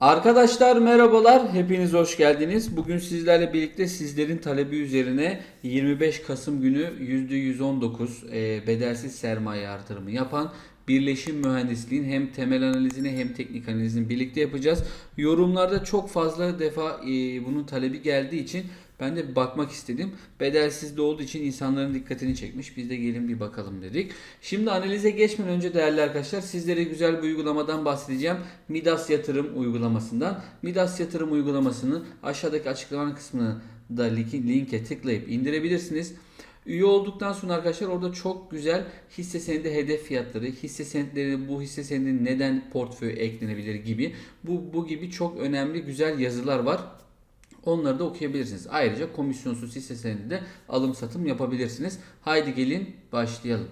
Arkadaşlar merhabalar, hepiniz hoş geldiniz. Bugün sizlerle birlikte sizlerin talebi üzerine 25 Kasım günü %119 e, bedelsiz sermaye artırımı yapan Birleşim Mühendisliğin hem temel analizini hem teknik analizini birlikte yapacağız. Yorumlarda çok fazla defa e, bunun talebi geldiği için ben de bakmak istedim. Bedelsiz de olduğu için insanların dikkatini çekmiş. Biz de gelin bir bakalım dedik. Şimdi analize geçmeden önce değerli arkadaşlar sizlere güzel bir uygulamadan bahsedeceğim. Midas Yatırım uygulamasından. Midas Yatırım uygulamasını aşağıdaki açıklama kısmına da linke tıklayıp indirebilirsiniz. Üye olduktan sonra arkadaşlar orada çok güzel hisse senedi hedef fiyatları, hisse senetleri bu hisse senedinin neden portföye eklenebilir gibi bu bu gibi çok önemli güzel yazılar var. Onları da okuyabilirsiniz. Ayrıca komisyonsuz hisse senedi de alım satım yapabilirsiniz. Haydi gelin başlayalım.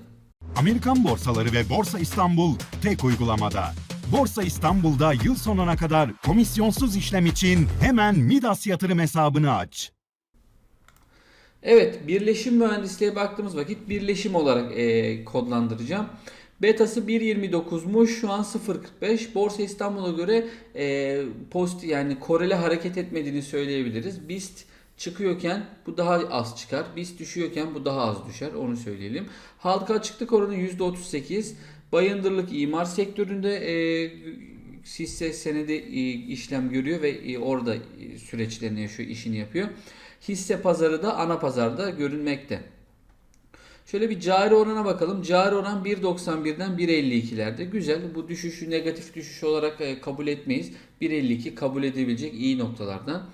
Amerikan borsaları ve Borsa İstanbul tek uygulamada. Borsa İstanbul'da yıl sonuna kadar komisyonsuz işlem için hemen Midas yatırım hesabını aç. Evet, birleşim mühendisliğe baktığımız vakit birleşim olarak e, kodlandıracağım. Betası 1.29'muş şu an 0.45. Borsa İstanbul'a göre e, post yani korele hareket etmediğini söyleyebiliriz. BIST çıkıyorken bu daha az çıkar. BIST düşüyorken bu daha az düşer. Onu söyleyelim. Halka açıklık oranı %38. Bayındırlık imar sektöründe e, hisse senedi e, işlem görüyor ve e, orada e, süreçlerini yaşıyor, işini yapıyor. Hisse pazarı da ana pazarda görünmekte. Şöyle bir cari orana bakalım. Cari oran 1.91'den 1.52'lerde. Güzel. Bu düşüşü negatif düşüş olarak e, kabul etmeyiz. 1.52 kabul edebilecek iyi noktalardan.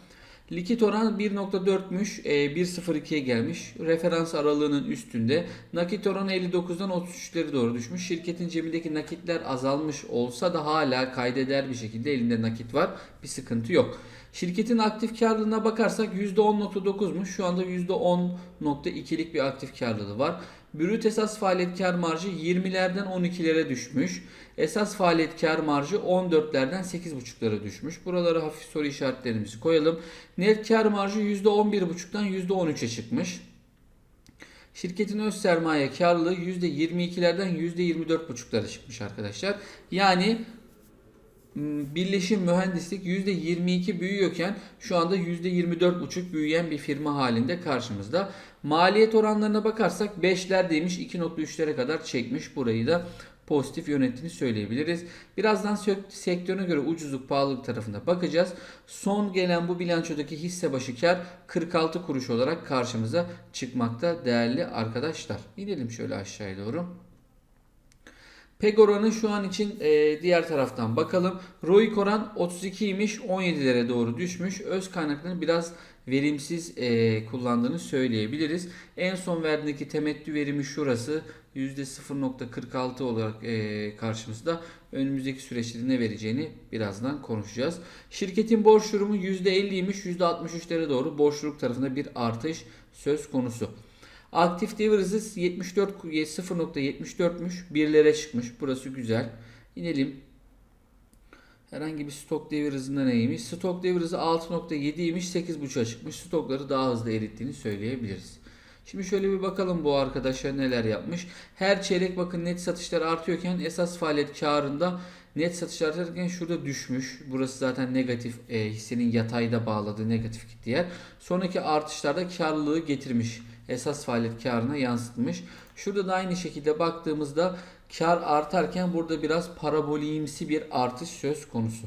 Likit oran 1.4'müş. E, 1.02'ye gelmiş. Referans aralığının üstünde. Nakit oranı 59'dan 33'leri doğru düşmüş. Şirketin cebindeki nakitler azalmış olsa da hala kaydeder bir şekilde elinde nakit var. Bir sıkıntı yok. Şirketin aktif karlılığına bakarsak %10.9'muş. Şu anda %10.2'lik bir aktif karlılığı var. Brüt esas faaliyet kar marjı 20'lerden 12'lere düşmüş. Esas faaliyet kar marjı 14'lerden 8.5'lara düşmüş. Buralara hafif soru işaretlerimizi koyalım. Net kar marjı %11.5'dan %13'e çıkmış. Şirketin öz sermaye karlılığı %22'lerden %24.5'lara çıkmış arkadaşlar. Yani Birleşim Mühendislik %22 büyüyorken şu anda %24,5 büyüyen bir firma halinde karşımızda. Maliyet oranlarına bakarsak 5'lerdeymiş 2.3'lere kadar çekmiş. Burayı da pozitif yönettiğini söyleyebiliriz. Birazdan sektörüne göre ucuzluk pahalılık tarafına bakacağız. Son gelen bu bilançodaki hisse başı kar 46 kuruş olarak karşımıza çıkmakta değerli arkadaşlar. İnelim şöyle aşağıya doğru. PEG oranı şu an için e, diğer taraftan bakalım. ROIC oran 32'ymiş 17'lere doğru düşmüş. Öz kaynaklarını biraz verimsiz e, kullandığını söyleyebiliriz. En son verdiğindeki temettü verimi şurası %0.46 olarak e, karşımızda. Önümüzdeki süreçte ne vereceğini birazdan konuşacağız. Şirketin borç durumu %50'ymiş %63'lere doğru borçluluk tarafında bir artış söz konusu. Aktif devir hızı 74 0.74'müş. Birlere çıkmış. Burası güzel. İnelim. Herhangi bir stok devir hızında neymiş? Stok devir hızı 6.7'ymiş. 8.5'a çıkmış. Stokları daha hızlı erittiğini söyleyebiliriz. Şimdi şöyle bir bakalım bu arkadaşlar neler yapmış. Her çeyrek bakın net satışlar artıyorken esas faaliyet karında net satışlar artarken şurada düşmüş. Burası zaten negatif e, hissenin yatayda bağladığı negatif yer. Sonraki artışlarda karlılığı getirmiş. Esas faaliyet karına yansıtmış. Şurada da aynı şekilde baktığımızda kar artarken burada biraz parabolimsi bir artış söz konusu.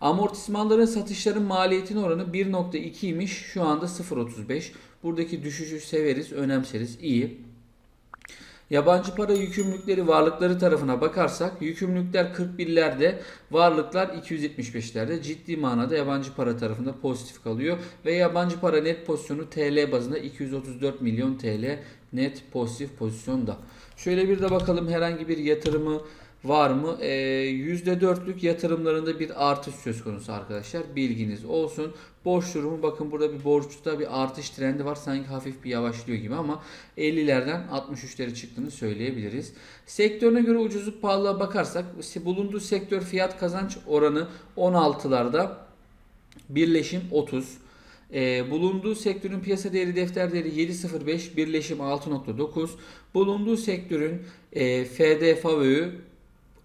Amortismanların satışların maliyetin oranı 1.2'ymiş. Şu anda 0.35. Buradaki düşüşü severiz, önemseriz. İyi. Yabancı para yükümlülükleri varlıkları tarafına bakarsak yükümlülükler 41'lerde, varlıklar 275'lerde ciddi manada yabancı para tarafında pozitif kalıyor ve yabancı para net pozisyonu TL bazında 234 milyon TL net pozitif pozisyonda. Şöyle bir de bakalım herhangi bir yatırımı var mı? Ee, %4'lük yatırımlarında bir artış söz konusu arkadaşlar. Bilginiz olsun. Borç durumu bakın burada bir borçta bir artış trendi var. Sanki hafif bir yavaşlıyor gibi ama 50'lerden 63'lere çıktığını söyleyebiliriz. Sektörüne göre ucuzluk pahalılığa bakarsak bulunduğu sektör fiyat kazanç oranı 16'larda birleşim 30. Ee, bulunduğu sektörün piyasa değeri defter değeri 7.05 birleşim 6.9 bulunduğu sektörün e, FDFV'ü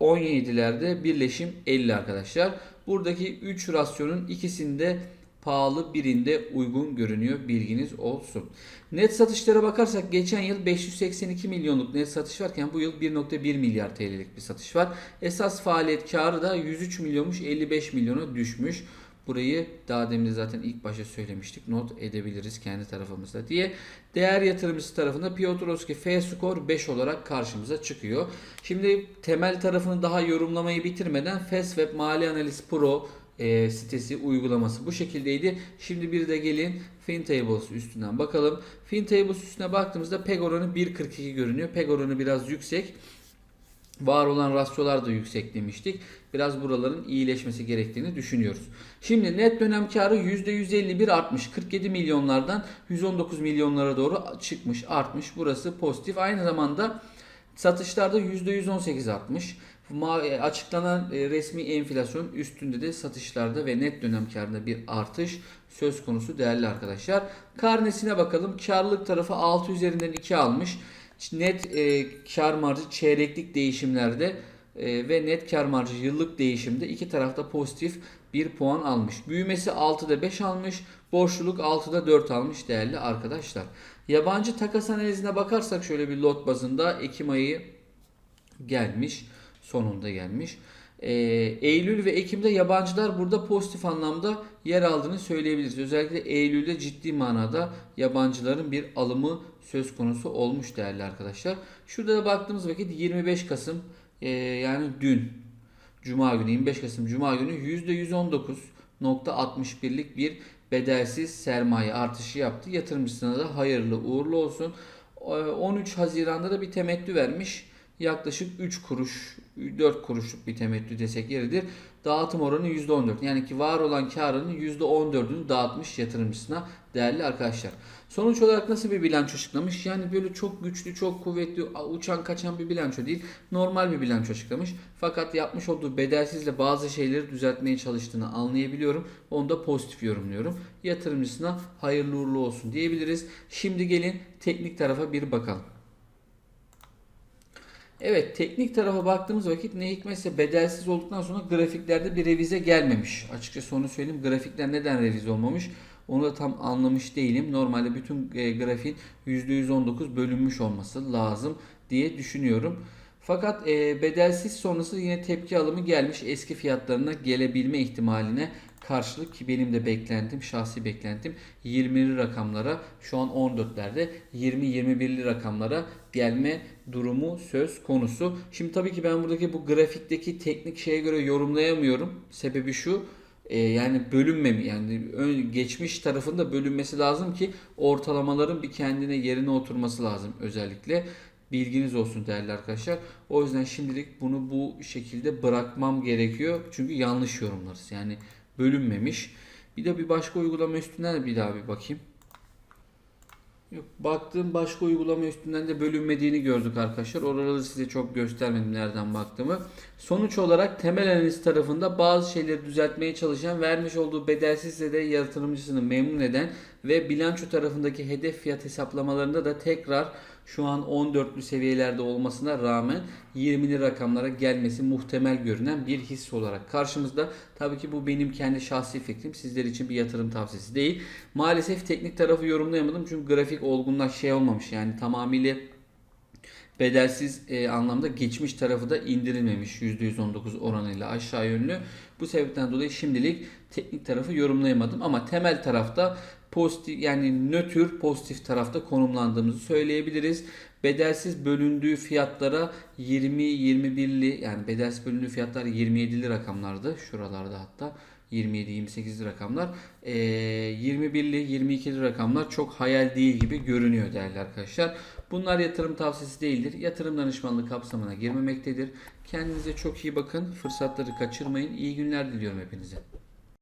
17'lerde birleşim 50 arkadaşlar. Buradaki 3 rasyonun ikisinde pahalı birinde uygun görünüyor bilginiz olsun. Net satışlara bakarsak geçen yıl 582 milyonluk net satış varken bu yıl 1.1 milyar TL'lik bir satış var. Esas faaliyet karı da 103 milyonmuş 55 milyona düşmüş. Burayı daha demin de zaten ilk başta söylemiştik. Not edebiliriz kendi tarafımızda diye. Değer yatırımcısı tarafında Piotrowski F skor 5 olarak karşımıza çıkıyor. Şimdi temel tarafını daha yorumlamayı bitirmeden Fastweb Mali Analiz Pro e, sitesi uygulaması bu şekildeydi. Şimdi bir de gelin FinTables üstünden bakalım. FinTables üstüne baktığımızda PEG oranı 1.42 görünüyor. PEG oranı biraz yüksek. Var olan rasyolar da yüksek demiştik. Biraz buraların iyileşmesi gerektiğini düşünüyoruz. Şimdi net dönem karı %151 artmış. 47 milyonlardan 119 milyonlara doğru çıkmış, artmış. Burası pozitif. Aynı zamanda satışlarda %118 artmış. E, Açıklanan e, resmi enflasyon üstünde de satışlarda ve net dönem karında bir artış söz konusu değerli arkadaşlar. Karnesine bakalım. Karlılık tarafı 6 üzerinden 2 almış. Net e, kar marjı çeyreklik değişimlerde e, ve net kar marjı yıllık değişimde iki tarafta pozitif bir puan almış. Büyümesi 6'da 5 almış. Borçluluk 6'da 4 almış değerli arkadaşlar. Yabancı takas analizine bakarsak şöyle bir lot bazında Ekim ayı gelmiş. Sonunda gelmiş. Ee, Eylül ve Ekim'de yabancılar burada pozitif anlamda yer aldığını söyleyebiliriz. Özellikle Eylül'de ciddi manada yabancıların bir alımı söz konusu olmuş değerli arkadaşlar. Şurada da baktığımız vakit 25 Kasım ee, yani dün Cuma günü 25 Kasım Cuma günü %119.61'lik bir bedelsiz sermaye artışı yaptı. Yatırımcısına da hayırlı uğurlu olsun. Ee, 13 Haziran'da da bir temettü vermiş. Yaklaşık 3 kuruş, 4 kuruşluk bir temettü desek yeridir. Dağıtım oranı %14. Yani ki var olan karının %14'ünü dağıtmış yatırımcısına değerli arkadaşlar. Sonuç olarak nasıl bir bilanço açıklamış? Yani böyle çok güçlü, çok kuvvetli, uçan kaçan bir bilanço değil. Normal bir bilanço açıklamış. Fakat yapmış olduğu bedelsizle bazı şeyleri düzeltmeye çalıştığını anlayabiliyorum. Onu da pozitif yorumluyorum. Yatırımcısına hayırlı uğurlu olsun diyebiliriz. Şimdi gelin teknik tarafa bir bakalım. Evet teknik tarafa baktığımız vakit ne hikmetse bedelsiz olduktan sonra grafiklerde bir revize gelmemiş. Açıkçası onu söyleyeyim grafikler neden revize olmamış onu da tam anlamış değilim. Normalde bütün e, grafiğin %119 bölünmüş olması lazım diye düşünüyorum. Fakat e, bedelsiz sonrası yine tepki alımı gelmiş eski fiyatlarına gelebilme ihtimaline karşılık ki benim de beklentim şahsi beklentim 20'li rakamlara şu an 14'lerde 20-21'li rakamlara gelme durumu söz konusu. Şimdi tabii ki ben buradaki bu grafikteki teknik şeye göre yorumlayamıyorum. Sebebi şu e, yani bölünmemi yani ön, geçmiş tarafında bölünmesi lazım ki ortalamaların bir kendine yerine oturması lazım özellikle. Bilginiz olsun değerli arkadaşlar. O yüzden şimdilik bunu bu şekilde bırakmam gerekiyor. Çünkü yanlış yorumlarız. Yani bölünmemiş. Bir de bir başka uygulama üstünden de bir daha bir bakayım. Yok, baktığım başka uygulama üstünden de bölünmediğini gördük arkadaşlar. Oraları size çok göstermedim nereden baktığımı. Sonuç olarak temel analiz tarafında bazı şeyleri düzeltmeye çalışan, vermiş olduğu bedelsizle de yatırımcısını memnun eden ve bilanço tarafındaki hedef fiyat hesaplamalarında da tekrar şu an 14'lü seviyelerde olmasına rağmen 20'li rakamlara gelmesi muhtemel görünen bir hisse olarak karşımızda. Tabii ki bu benim kendi şahsi fikrim. Sizler için bir yatırım tavsiyesi değil. Maalesef teknik tarafı yorumlayamadım çünkü grafik olgunlaş şey olmamış. Yani tamamıyla bedelsiz e, anlamda geçmiş tarafı da indirilmemiş %119 oranıyla aşağı yönlü. Bu sebepten dolayı şimdilik teknik tarafı yorumlayamadım ama temel tarafta pozitif yani nötr pozitif tarafta konumlandığımızı söyleyebiliriz. Bedelsiz bölündüğü fiyatlara 20 21'li yani bedelsiz bölündüğü fiyatlar 27'li rakamlardı. Şuralarda hatta 27-28'li rakamlar. Ee, 21'li 22'li rakamlar çok hayal değil gibi görünüyor değerli arkadaşlar. Bunlar yatırım tavsiyesi değildir. Yatırım danışmanlığı kapsamına girmemektedir. Kendinize çok iyi bakın. Fırsatları kaçırmayın. İyi günler diliyorum hepinize.